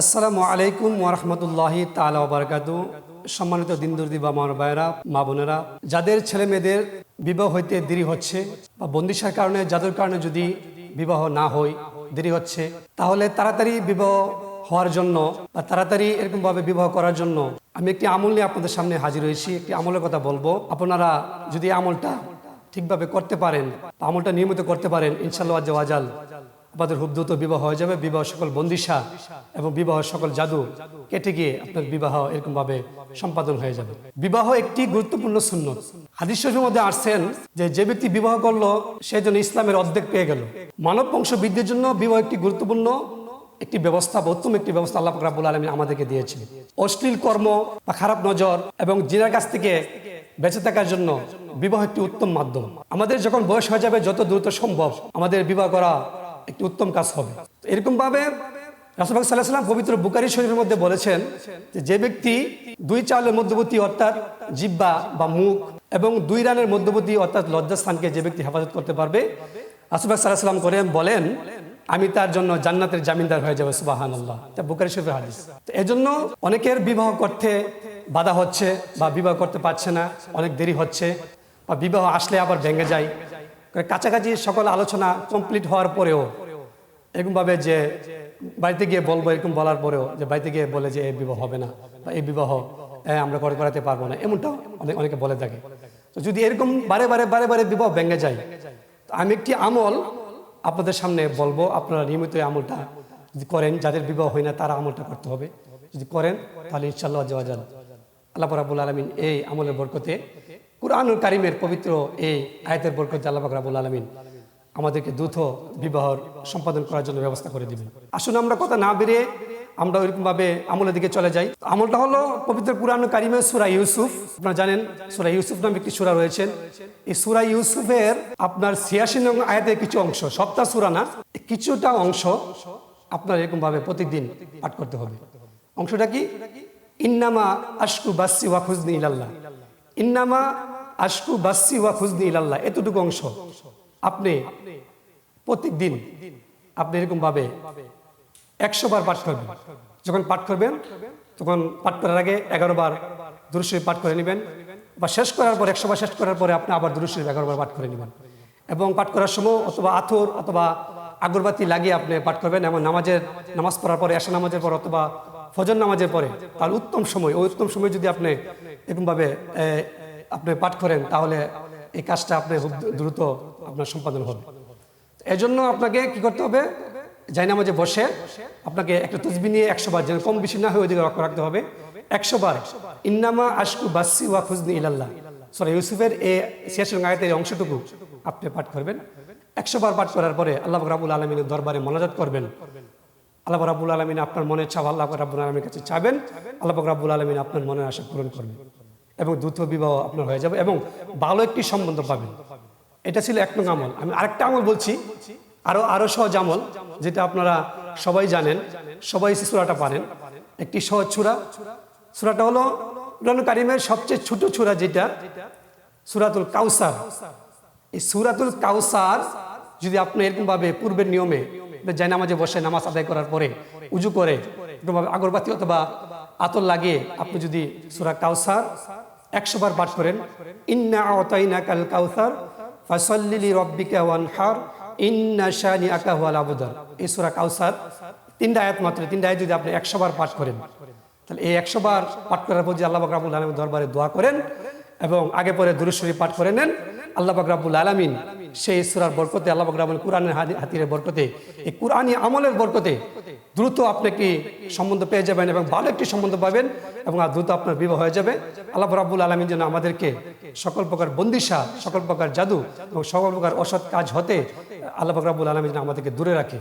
আসসালামু আলাইকুম ওরহমতুল্লাহি তালা বারকাত। সম্মানিত দিনদর্দি বা মার ভাইয়েরা, মা বোনেরা, যাদের ছেলে মেয়েদের বিবাহ হইতে দেরি হচ্ছে বা বন্দিশার কারণে, যাদের কারণে যদি বিবাহ না হয়, দেরি হচ্ছে, তাহলে তাড়াতাড়ি বিবাহ হওয়ার জন্য বা তাড়াতাড়ি এরকমভাবে বিবাহ করার জন্য আমি একটি আমল নিয়ে আপনাদের সামনে হাজির হয়েছি, একটি আমলের কথা বলব। আপনারা যদি আমলটা ঠিকভাবে করতে পারেন আমলটা নিয়মিত করতে পারেন ইনশাল্লাহ আজাল আমাদের খুব দ্রুত বিবাহ হয়ে যাবে। বিবাহ সকল বন্দিশা এবং বিবাহ সকল জাদু কেটে গিয়ে আপনার বিবাহ এরকম ভাবে সম্পাদন হয়ে যাবে। বিবাহ একটি গুরুত্বপূর্ণ সুন্নত। হাদিস মধ্যে আসছেন যে যে ব্যক্তি বিবাহ করল, সে যেন ইসলামের অর্ধেক পেয়ে গেল। মানব বংশ বৃদ্ধির জন্য বিবাহ একটি গুরুত্বপূর্ণ একটি ব্যবস্থা, উত্তম একটি ব্যবস্থা আল্লাহ রাবুল আলমী আমাদেরকে দিয়েছে অশ্লীল কর্ম বা খারাপ নজর এবং জিনার কাছ থেকে বেঁচে থাকার জন্য বিবাহ একটি উত্তম মাধ্যম। আমাদের যখন বয়স হয়ে যাবে, যত দ্রুত সম্ভব আমাদের বিবাহ করা একটি উত্তম কাজ হবে। এরকম ভাবে রাসুলবাগ সাল্লাহ সাল্লাম পবিত্র বুকারি শরীফের মধ্যে বলেছেন যে ব্যক্তি দুই চালের মধ্যবর্তী অর্থাৎ জিব্বা বা মুখ এবং দুই রানের মধ্যবর্তী অর্থাৎ লজ্জাস্থানকে যে ব্যক্তি হেফাজত করতে পারবে রাসুলবাগ সাল্লাহ সাল্লাম বলেন, আমি তার জন্য জান্নাতের জামিনদার হয়ে যাব সুবাহান আল্লাহ তা বুকারি শরীফের হাদিস। এজন্য অনেকের বিবাহ করতে বাধা হচ্ছে বা বিবাহ করতে পারছে না, অনেক দেরি হচ্ছে বা বিবাহ আসলে আবার ভেঙে যায়। কাছাকাছি সকল আলোচনা কমপ্লিট হওয়ার পরেও এরকমভাবে যে বাড়িতে গিয়ে বলব, এরকম বলার পরেও যে বাড়িতে গিয়ে বলে যে এই বিবাহ হবে না বা এই বিবাহ আমরা করে করাতে পারব না, এমনটাও অনেক, অনেকে বলে থাকে। তো যদি এরকম বারে বারে বারে বারে বিবাহ ভেঙে যায়, তো আমি একটি আমল আপনাদের সামনে বলব, আপনারা নিয়মিত আমলটা যদি করেন, যাদের বিবাহ হয় না তারা আমলটা করতে হবে। যদি করেন, তাহলে ইনশাল্লাহ জওয়াজাল আল্লাহ রাবুল আলমিন এই আমলের বরকতে কুরআনুল কারিমের পবিত্র এই আয়তের বরকতে রাবুল আলমিন আমাদেরকে দ্রুত বিবাহ সম্পাদন করার জন্য ব্যবস্থা করে দিবেন। আসুন আমরা কথা না বেরিয়ে আমরা ওইরকমভাবে আমলের দিকে চলে যাই। আমলটা হলো পবিত্র কুরআন কারিমের সুরা ইউসুফ। আপনারা জানেন সুরা ইউসুফ নামে একটি সুরা রয়েছেন এই সুরা ইউসুফের আপনার ছিয়াশি নং আয়াতের কিছু অংশ সপ্তাহ সুরা না, কিছুটা অংশ আপনার এরকমভাবে প্রতিদিন পাঠ করতে হবে। অংশটা কি? ইন্নামা আশকু বাসি ওয়া খুজনি ইলাল্লাহ। ইন্নামা আশকু বাসি ওয়া খুজনি ইলাল্লাহ, এতটুকু অংশ। আপনি প্রত্যেক দিন আপনি এরকম ভাবে একশো বার পাঠ করবেন। যখন পাঠ করবেন, তখন পাঠ করার আগে এগারো বার দুরুশরী পাঠ করে নেবেন বা শেষ করার পর, একশো বার শেষ করার পরে আপনি আবার দুরুশরী এগারো বার পাঠ করে নেবেন। এবং পাঠ করার সময় অথবা আথর অথবা আগরবাতি লাগিয়ে আপনি পাঠ করবেন, এবং নামাজের নামাজ পড়ার পরে এসা নামাজের পর অথবা ফজর নামাজের পরে, তার উত্তম সময়, ওই উত্তম সময় যদি আপনি এরকমভাবে আপনি পাঠ করেন, তাহলে এই কাজটা আপনি দ্রুত আপনার সম্পাদন হবে। এজন্য আপনাকে কি করতে হবে? যাই নামাজে বসে আপনাকে একটা তসবি নিয়ে একশো বার, যেন কম বেশি না হয়ে লক্ষ্য রাখতে হবে। একশো বার, ইন্নামা আশকু বাসি ওয়া খুজনি ইলাল্লাহ। সরি ইউসুফের এই শেষের আয়াতের এই অংশটুকু আপনি পাঠ করবেন। একশো বার পাঠ করার পরে আল্লাহ রাবুল আলমিনের দরবারে মনাজাত করবেন। আল্লাহ রাবুল আলমিন আপনার মনের চাওয়া আল্লাহ রাবুল আলমীর কাছে চাবেন আল্লাহ রাবুল আলমিন আপনার মনের আশা পূরণ করবেন। এবং দ্রুত বিবাহ আপনার হয়ে যাবে এবং ভালো একটি সম্বন্ধ পাবেন। এটা ছিল এক নং আমল। আমি আরেকটা আমল বলছি, আরও আরও সহজ আমল, যেটা আপনারা সবাই জানেন, সবাই সুরাটা পারেন। একটি সহজ ছুরা সুরাটা হলো কোরআন কারিমের সবচেয়ে ছোট ছুরা যেটা, সুরাতুল কাউসার। এই সুরাতুল কাউসার যদি আপনি এরকমভাবে পূর্বের নিয়মে যাই নামাজে বসে নামাজ আদায় করার পরে উজু করে, এরকমভাবে আগরবাতি অথবা আতর লাগিয়ে আপনি যদি সুরা কাউসার একশো বার পাঠ করেন, ইন্না আওতাইনা কাল কাউসার ফাসল্লিলি রব্বিকা ওয়ানহার, ইন্না শানি আকা হুয়াল আবুদার। এই সুরা কাউসার, তিনটা আয়াত মাত্র, তিনটা আয়াত যদি আপনি একশো বার পাঠ করেন, তাহলে এই একশো বার পাঠ করার পর যে আল্লাহ বাকরাবুল আলমের দরবারে দোয়া করেন এবং আগে পরে দুরুশ্বরী পাঠ করে নেন আল্লাহ বাকরাবুল আলমিন সেই সুরার বরকতে, আল্লাহ বাকরাবুল কোরআনের হাতিরের বরকতে, এই কোরআনী আমলের বরকতে দ্রুত আপনাকে সম্বন্ধ পেয়ে যাবেন এবং ভালো একটি সম্বন্ধ পাবেন এবং আর দ্রুত আপনার বিবাহ হয়ে যাবে। আল্লাহ রাবুল আলমিন যেন আমাদেরকে সকল প্রকার বন্দিশা, সকল প্রকার জাদু এবং সকল প্রকার অসৎ কাজ হতে আল্লাহ রাবুল আলমিন যেন আমাদেরকে দূরে রাখে।